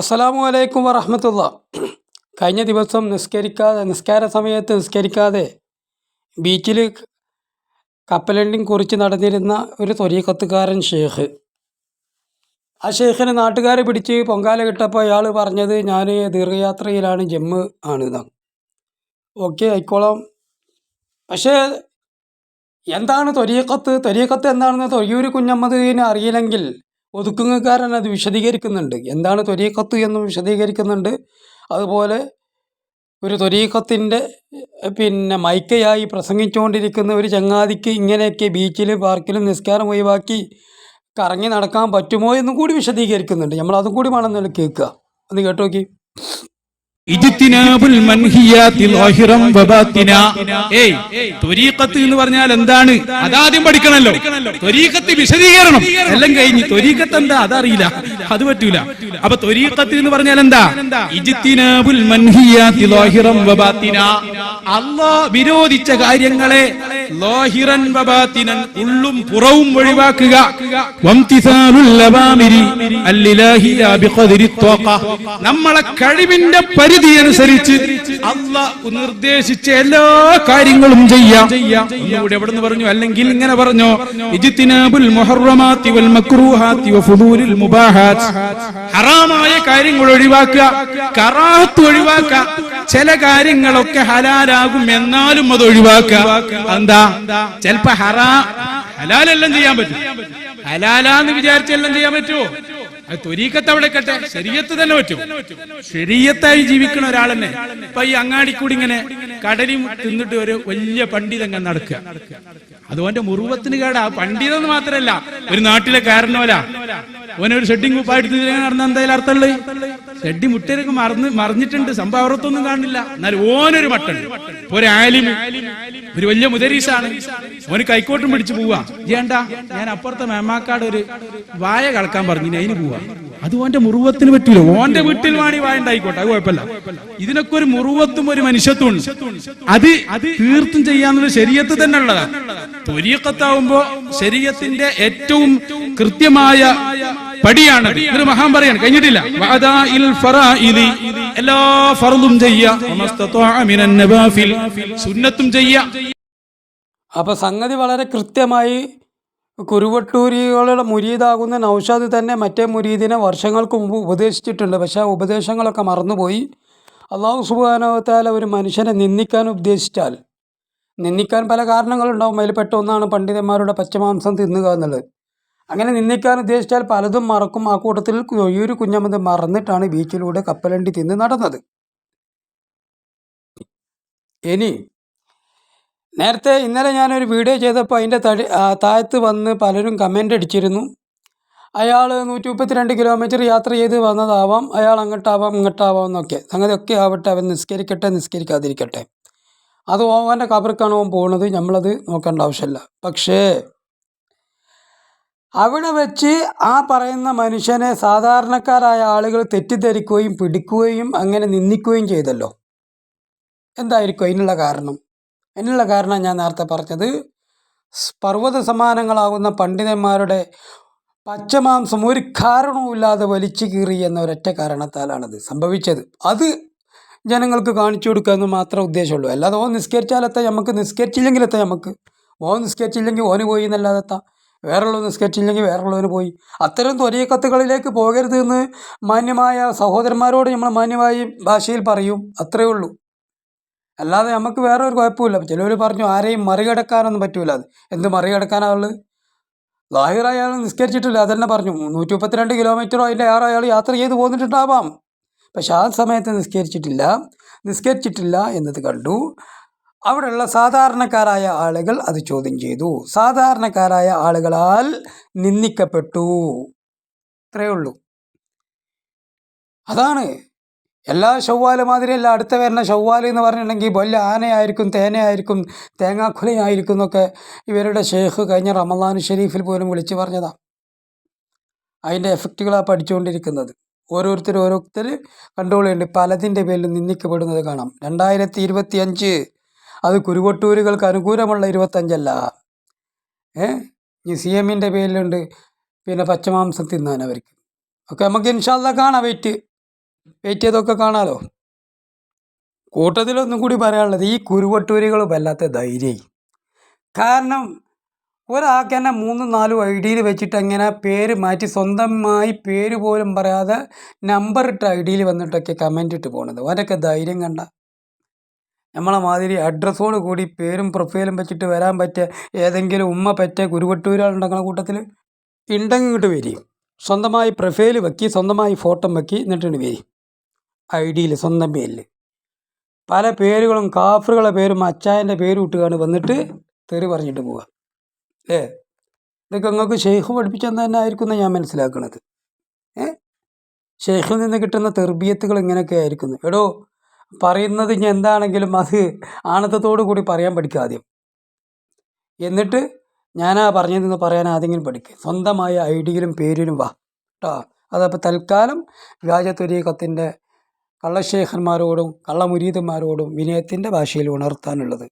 അസ്സലാമു അലൈക്കും വറഹമത്തുള്ള. കഴിഞ്ഞ ദിവസം നിസ്കരിക്കാതെ നിസ്കാര സമയത്ത് നിസ്കരിക്കാതെ ബീച്ചിൽ കപ്പലണ്ടിങ് കുറിച്ച് നടന്നിരുന്ന ഒരു തൊരീക്കത്തുകാരൻ ഷേഖ്. ആ ഷേഖിനെ നാട്ടുകാർ പിടിച്ച് പൊങ്കാല കിട്ടപ്പോൾ അയാൾ പറഞ്ഞത് ഞാൻ ദീർഘയാത്രയിലാണ് ജമ്മ് ആണ് ഓക്കെ ആയിക്കോളാം. പക്ഷേ എന്താണ് തൊരീക്കത്ത് തൊരീക്കത്ത് എന്താണെന്ന് തൊഴിയൂർ കുഞ്ഞമ്മദീനെ അറിയില്ലെങ്കിൽ ഒതുക്കുങ്ങക്കാരൻ അത് വിശദീകരിക്കുന്നുണ്ട്. എന്താണ് ത്വരീക്കത്ത് എന്നും വിശദീകരിക്കുന്നുണ്ട്. അതുപോലെ ഒരു ത്വരീക്കത്തിന്റെ പിന്നെ മൈക്കയായി പ്രസംഗിച്ചുകൊണ്ടിരിക്കുന്ന ഒരു ചങ്ങാതിക്ക് ഇങ്ങനെയൊക്കെ ബീച്ചിലും പാർക്കിലും നിസ്കാരം ഒഴിവാക്കി കറങ്ങി നടക്കാൻ പറ്റുമോ എന്നും കൂടി വിശദീകരിക്കുന്നുണ്ട്. നമ്മൾ അതും കൂടി വേണമെന്നല്ല കേൾക്കുക. ഒന്ന് കേട്ടോ എന്ന് പറഞ്ഞാൽ എന്താണ്? അതാദ്യം പഠിക്കണല്ലോ. ത്വരീക്കത്ത് വിശദീകരണം. എല്ലാം കഴിഞ്ഞ് ത്വരീക്കത്ത് എന്താ? അതറിയില്ല. അത് പറ്റൂല. അപ്പൊ ത്വരീക്കത്ത് എന്ന് പറഞ്ഞാൽ എന്താ? ഇജിത്തിനാബുൽ അല്ലാഹ് വിരോധിച്ച കാര്യങ്ങളെ ഉള്ളും പുറവും ഒഴിവാക്കുക. നമ്മളെ കഴിവിന്റെ പരിധി അനുസരിച്ച് അള്ളാഹ് നിർദ്ദേശിച്ച എല്ലാ കാര്യങ്ങളും ചെയ്യാം. ഇവിടെ എവിടെ നിന്ന് പറഞ്ഞു? അല്ലെങ്കിൽ ഇങ്ങനെ പറഞ്ഞു ഹറാമായ കാര്യങ്ങൾ ഒഴിവാക്കുക കറാഹത്ത് ഒഴിവാക്കുക. ചില കാര്യങ്ങളൊക്കെ ഹലാലാകും എന്നാലും അത് ഒഴിവാക്കുക. എന്താ? ചിലപ്പോ ഹറാ ഹലാലെല്ലാം ചെയ്യാൻ പറ്റും. ഹലാലാന്ന് വിചാരിച്ചെല്ലാം ചെയ്യാൻ പറ്റുമോ അത് അവിടെ കട്ടെ ശരീരത്ത് തന്നെ പറ്റും. ശരീരത്തായി ജീവിക്കണ ഒരാൾ തന്നെ ഇപ്പൊ ഈ അങ്ങാടി കൂടി ഇങ്ങനെ കടലി തിന്നിട്ട് ഒരു വലിയ പണ്ഡിതങ്ങ് നടക്കുക. അതുകൊണ്ട് മുറുവത്തിന് കേടാ. പണ്ഡിതെന്ന് മാത്രല്ല ഒരു നാട്ടിലെ കാരണവല ഓനൊരു ഷെഡിങ് കുപ്പായിട്ട് നടന്ന എന്തായാലും അർത്ഥമുള്ളത് ഷെഡി മുട്ടേരൊക്കെ മറന്ന് മറിഞ്ഞിട്ടുണ്ട്. സംഭവത്തൊന്നും കാണില്ല. എന്നാൽ ഓനൊരു മട്ടുണ്ട് ഒരു ഒരു വലിയ മുതരീസാണ് ഓന് കൈക്കോട്ടും പിടിച്ചു പോവാ. ചെയ്യണ്ട ഞാൻ അപ്പുറത്തെ മേമാക്കാട് ഒരു വായ കളക്കാൻ പറഞ്ഞു. അതിന് പോവാ. അത് ഓന്റെ മുറുവത്തിന് പറ്റൂല. ഓന്റെ വീട്ടിൽ വാണി വായ ഉണ്ടായിക്കോട്ടെ. അത് കുഴപ്പമില്ല. ഇതിനൊക്കെ ഒരു മുറുവത്തും ഒരു മനുഷ്യത്വം ഉണ്ട്. അത് അത് തീർത്തും ചെയ്യാന്നുള്ള ശരീരത്ത് തന്നെ ഉള്ളതാണ് തൊരിയക്കത്താവുമ്പോ ശരീരത്തിന്റെ ഏറ്റവും കൃത്യമായ പടിയാണ്. ഒരു മഹാൻ പറയാണ്. കഴിഞ്ഞിട്ടില്ല. എല്ലാ ഫർദും സുന്നത്തും ചെയ്യാ. അപ്പോൾ സംഗതി വളരെ കൃത്യമായി കുരുവട്ടൂരികളുടെ മുരീദാകുന്ന നൗഷാദ് തന്നെ മറ്റേ മുരീദിനെ വർഷങ്ങൾക്ക് മുമ്പ് ഉപദേശിച്ചിട്ടുണ്ട്. പക്ഷെ ആ ഉപദേശങ്ങളൊക്കെ മറന്നുപോയി. അള്ളാഹു സുബാനവത്താൽ ഒരു മനുഷ്യനെ നിന്ദിക്കാൻ ഉദ്ദേശിച്ചാൽ നിന്ദിക്കാൻ പല കാരണങ്ങളുണ്ടാവും. അതിൽ പെട്ട ഒന്നാണ് പണ്ഡിതന്മാരുടെ പച്ചമാംസം തിന്നുക എന്നുള്ളത്. അങ്ങനെ നിന്ദിക്കാൻ ഉദ്ദേശിച്ചാൽ പലതും മറക്കും. ആ കൂട്ടത്തിൽ ഒരു കുഞ്ഞമ്മത് മറന്നിട്ടാണ് ബീച്ചിലൂടെ കപ്പലണ്ടി തിന്ന് നടന്നത്. ഇനി നേരത്തെ ഇന്നലെ ഞാനൊരു വീഡിയോ ചെയ്തപ്പോൾ അതിന്റെ തടി താഴത്ത് വന്ന് പലരും കമന്റ് അടിച്ചിരുന്നു. അയാൾ നൂറ്റി മുപ്പത്തിരണ്ട് കിലോമീറ്റർ യാത്ര ചെയ്ത് വന്നതാവാം അയാൾ അങ്ങോട്ടാവാം ഇങ്ങോട്ടാവാം എന്നൊക്കെ. സംഗതിയൊക്കെ ആവട്ടെ അവൻ നിസ്കരിക്കട്ടെ നിസ്കരിക്കാതിരിക്കട്ടെ. അത് ഓവന്റെ കബർക്കാണ് ഓൻ പോകുന്നത് നമ്മളത് നോക്കേണ്ട ആവശ്യമില്ല. പക്ഷേ അവിടെ വെച്ച് ആ പറയുന്ന മനുഷ്യനെ സാധാരണക്കാരായ ആളുകൾ തെറ്റിദ്ധരിക്കുകയും പിടിക്കുകയും അങ്ങനെ നിന്ദിക്കുകയും ചെയ്തല്ലോ. എന്തായിരിക്കും അതിനുള്ള കാരണം? അതിനുള്ള കാരണം ഞാൻ നേരത്തെ പറഞ്ഞത് പർവത സമാനങ്ങളാകുന്ന പണ്ഡിതന്മാരുടെ പച്ചമാംസം ഒരു കാരണവുമില്ലാതെ വലിച്ചു കീറി എന്ന ഒരൊറ്റ കാരണത്താലാണത് സംഭവിച്ചത്. അത് ജനങ്ങൾക്ക് കാണിച്ചു കൊടുക്കുക എന്ന് മാത്രമേ ഉദ്ദേശമുള്ളൂ. അല്ലാതെ ഓ നിസ്കരിച്ചാലെത്താം നമുക്ക് നിസ്കരിച്ചില്ലെങ്കിലെത്താം നമുക്ക്. ഓ നിസ്കരിച്ചില്ലെങ്കിൽ ഓന് പോയി എന്നല്ലാതെ എത്താം വേറുള്ളവർ നിസ്കരിച്ചില്ലെങ്കിൽ വേറെയുള്ളവർ പോയി. അത്തരം ത്വരീക്കത്തുകളിലേക്ക് പോകരുത് എന്ന് മാന്യമായ സഹോദരന്മാരോട് നമ്മൾ മാന്യമായ ഭാഷയിൽ പറയും. അത്രയേ ഉള്ളൂ. അല്ലാതെ നമുക്ക് വേറെ ഒരു കുഴപ്പമില്ല. ചിലവർ പറഞ്ഞു ആരെയും മറികടക്കാനൊന്നും പറ്റൂല അത്. എന്ത് മറികടക്കാനാവുള്ളത് ലാഹിർ അയാൾ നിസ്കരിച്ചിട്ടില്ല അതന്നെ പറഞ്ഞു. നൂറ്റി മുപ്പത്തിരണ്ട് കിലോമീറ്ററോ അതിന്റെ ആറോ അയാൾ യാത്ര ചെയ്ത് പോന്നിട്ടുണ്ടാവാം. പക്ഷെ ആ സമയത്ത് നിസ്കരിച്ചിട്ടില്ല നിസ്കരിച്ചിട്ടില്ല എന്നത് കണ്ടു. അവിടെയുള്ള സാധാരണക്കാരായ ആളുകൾ അത് ചോദ്യം ചെയ്തു. സാധാരണക്കാരായ ആളുകളാൽ നിന്ദിക്കപ്പെട്ടു. ഇത്രയേ ഉള്ളൂ. അതാണ്. എല്ലാ ഷവ്വാൽ മാതിരിയല്ല അടുത്ത വരുന്ന ഷവ്വാൽ എന്ന് പറഞ്ഞിട്ടുണ്ടെങ്കിൽ വല്ല ആനയായിരിക്കും തേനയായിരിക്കും തേങ്ങാക്കുലയായിരിക്കും എന്നൊക്കെ ഇവരുടെ ഷെയ്ഖ് കഴിഞ്ഞ റമദാൻ ഷെരീഫിൽ പോലും വിളിച്ചു പറഞ്ഞതാ. അതിന്റെ എഫക്റ്റുകളാണ് പഠിച്ചുകൊണ്ടിരിക്കുന്നത്. ഓരോരുത്തർ ഓരോരുത്തർ കണ്ടുകൊള്ളുന്നുണ്ട് പലതിന്റെ പേരിൽ നിന്ദിക്കപ്പെടുന്നത് കാണാം. രണ്ടായിരത്തി ഇരുപത്തി അഞ്ച് അത് കുരുവട്ടൂരുകൾക്ക് അനുകൂലമുള്ള ഇരുപത്തഞ്ചല്ല. ഏ? ഈ സി എമ്മിന്റെ പേരിലുണ്ട്. പിന്നെ പച്ചമാംസം തിന്നാൻ അവർക്ക്. ഒക്കെ നമുക്ക് ഇൻഷാല്ല കാണാം. വെയിറ്റ്. വെയിറ്റ് ചെയ്തൊക്കെ കാണാലോ. കൂട്ടത്തിലൊന്നും കൂടി പറയാനുള്ളത് ഈ കുരുവട്ടൂരികൾ വല്ലാത്ത ധൈര്യം കാരണം ഒരാൾക്ക് തന്നെ മൂന്നും നാലും ഐ ഡിയിൽ വെച്ചിട്ട് അങ്ങനെ പേര് മാറ്റി സ്വന്തമായി പേര് പോലും പറയാതെ നമ്പർ ഇട്ട ഐ ഡിയിൽ വന്നിട്ടൊക്കെ കമന്റ് ഇട്ട് പോകുന്നത് അവരൊക്കെ ധൈര്യം കണ്ട നമ്മളെ മാതിരി അഡ്രസ്സോട് കൂടി പേരും പ്രൊഫൈലും വെച്ചിട്ട് വരാൻ പറ്റിയ ഏതെങ്കിലും ഉമ്മ പറ്റിയ കുരുവട്ടൂരാളുണ്ടെങ്കിൽ കൂട്ടത്തിൽ ഉണ്ടെങ്കിൽ ഇങ്ങോട്ട് വരി. സ്വന്തമായി പ്രൊഫൈൽ വെക്കി സ്വന്തമായി ഫോട്ടോ വെക്കി എന്നിട്ട് വരി. ഐ ഡിയിൽ സ്വന്തം പേരിൽ പല പേരുകളും കാഫറുകളെ പേരും അച്ചായന്റെ പേരും ഇട്ടുകാണ് വന്നിട്ട് തെറി പറഞ്ഞിട്ട് പോവുക ഏ? ഇതൊക്കെ നിങ്ങൾക്ക് ഷെയ്ഖ് പഠിപ്പിച്ചെന്ന് തന്നെ ആയിരിക്കും ഞാൻ മനസ്സിലാക്കുന്നത് ഏ? ഷെയ്ഖിൽ നിന്ന് കിട്ടുന്ന തെർബിയത്തുകൾ ഇങ്ങനെയൊക്കെ ആയിരിക്കുന്നു. എടോ പറയുന്നത് ഇനി എന്താണെങ്കിലും അത് ആണത്തത്തോടു കൂടി പറയാൻ പഠിക്കുക ആദ്യം. എന്നിട്ട് ഞാൻ ഞാനാ പറഞ്ഞതെന്ന് പറയാൻ ആദ്യമെങ്കിലും പഠിക്കുക സ്വന്തമായ ഐഡിയിലും പേരിലും വാ. കേട്ടോ അതപ്പോൾ തൽക്കാലം വ്യാജത്വരീകത്തിന്റെ കള്ളശേഖന്മാരോടും കള്ളമുരീതന്മാരോടും വിനയത്തിന്റെ ഭാഷയിൽ ഉണർത്താനുള്ളത്.